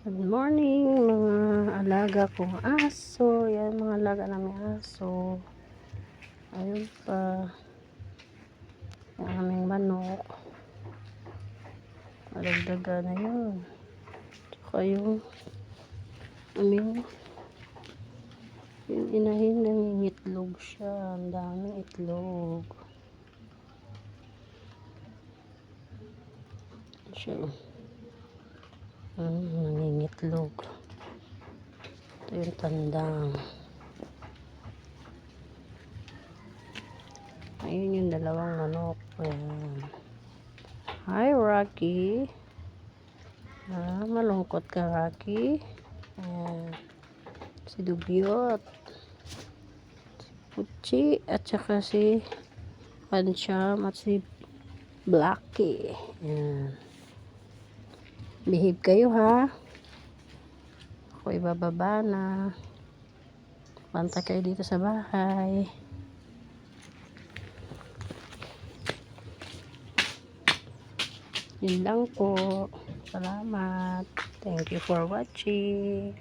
Good morning mga alaga kong aso. Yan mga alaga namin aso. Ayun pa. Yung aming manok. Malagdaga na yun. Tsaka yung aming yung inahin nangingitlog siya. Ang daming itlog. Siya. Mm, nangingitlog. Ito yung tandang. Ayun yung dalawang manok. Ayan. Hi, Rocky. Ah, malungkot ka, Rocky. Ayan. Si Dubyot. Si Puchi. At saka si Pancham at si Blackie. Ayan. Behave kayo ha. Ako ibababa na. Banta kayo dito sa bahay. Yun lang po. Salamat. Thank you for watching.